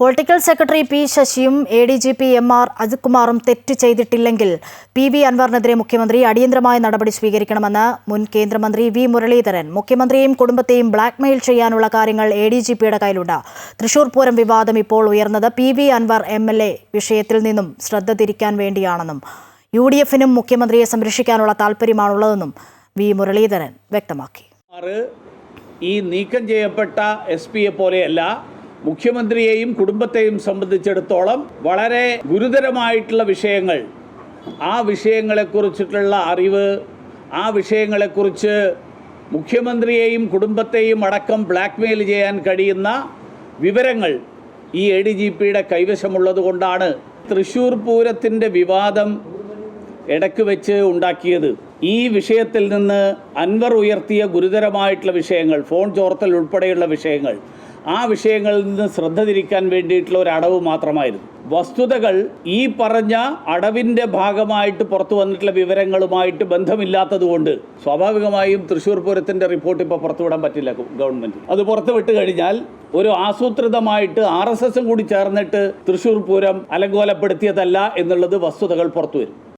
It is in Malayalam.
Political secretary P ശശിയും A D G P M R അജിത്കുമാറും തെറ്റ് ചെയ്തിട്ടില്ലെങ്കിൽ പി വി അൻവറിനെതിരെ മുഖ്യമന്ത്രി അടിയന്തരമായ നടപടി സ്വീകരിക്കണമെന്ന് മുൻ കേന്ദ്രമന്ത്രി വി മുരളീധരൻ മുഖ്യമന്ത്രിയെയും കുടുംബത്തെയും ബ്ലാക്ക്മെയിൽ ചെയ്യാനുള്ള കാര്യങ്ങൾ എ ഡി ജി പിയുടെ കയ്യിലുണ്ട്. തൃശൂർ പൂരം വിവാദം ഇപ്പോൾ ഉയർന്നത് P V Anvar M L A വിഷയത്തിൽ നിന്നും ശ്രദ്ധ തിരിക്കാൻ വേണ്ടിയാണെന്നും യു ഡി എഫിനും മുഖ്യമന്ത്രിയെ സംരക്ഷിക്കാനുള്ള താൽപ്പര്യമാണുള്ളതെന്നും വി മുരളീധരൻ വ്യക്തമാക്കി. ഈ നീക്കം ചെയ്യപ്പെട്ട എസ് പിയെ പോലെയല്ല മുഖ്യമന്ത്രിയെയും കുടുംബത്തെയും സംബന്ധിച്ചിടത്തോളം വളരെ ഗുരുതരമായിട്ടുള്ള വിഷയങ്ങൾ. ആ വിഷയങ്ങളെക്കുറിച്ചിട്ടുള്ള അറിവ് ആ വിഷയങ്ങളെക്കുറിച്ച് മുഖ്യമന്ത്രിയെയും കുടുംബത്തെയും അടക്കം ബ്ലാക്ക്മെയിൽ ചെയ്യാൻ കഴിയുന്ന വിവരങ്ങൾ ഈ എ ഡി ജി പിയുടെ കൈവശമുള്ളതുകൊണ്ടാണ് തൃശൂർ പൂരത്തിന്റെ വിവാദം ഇടയ്ക്ക് വെച്ച് ഉണ്ടാക്കിയത്. ഈ വിഷയത്തിൽ നിന്ന് അൻവർ ഉയർത്തിയ ഗുരുതരമായിട്ടുള്ള വിഷയങ്ങൾ ഫോൺ ചോർത്തൽ ഉൾപ്പെടെയുള്ള വിഷയങ്ങൾ ആ വിഷയങ്ങളിൽ നിന്ന് ശ്രദ്ധ തിരിക്കാൻ വേണ്ടിയിട്ടുള്ള ഒരു അടവ് മാത്രമായിരുന്നു. വസ്തുതകൾ ഈ പറഞ്ഞ അടവിന്റെ ഭാഗമായിട്ട് പുറത്തു വന്നിട്ടുള്ള വിവരങ്ങളുമായിട്ട് ബന്ധമില്ലാത്തതുകൊണ്ട് സ്വാഭാവികമായും തൃശ്ശൂർ പൂരത്തിന്റെ റിപ്പോർട്ട് ഇപ്പോൾ പുറത്തുവിടാൻ പറ്റില്ല ഗവൺമെന്റ് അത് പുറത്തുവിട്ട് കഴിഞ്ഞാൽ ഒരു ആസൂത്രിതമായിട്ട് ആർ എസ് എസും കൂടി ചേർന്നിട്ട് തൃശ്ശൂർ പൂരം അലങ്കോലപ്പെടുത്തിയതല്ല എന്നുള്ളത് വസ്തുതകൾ പുറത്തു വരും.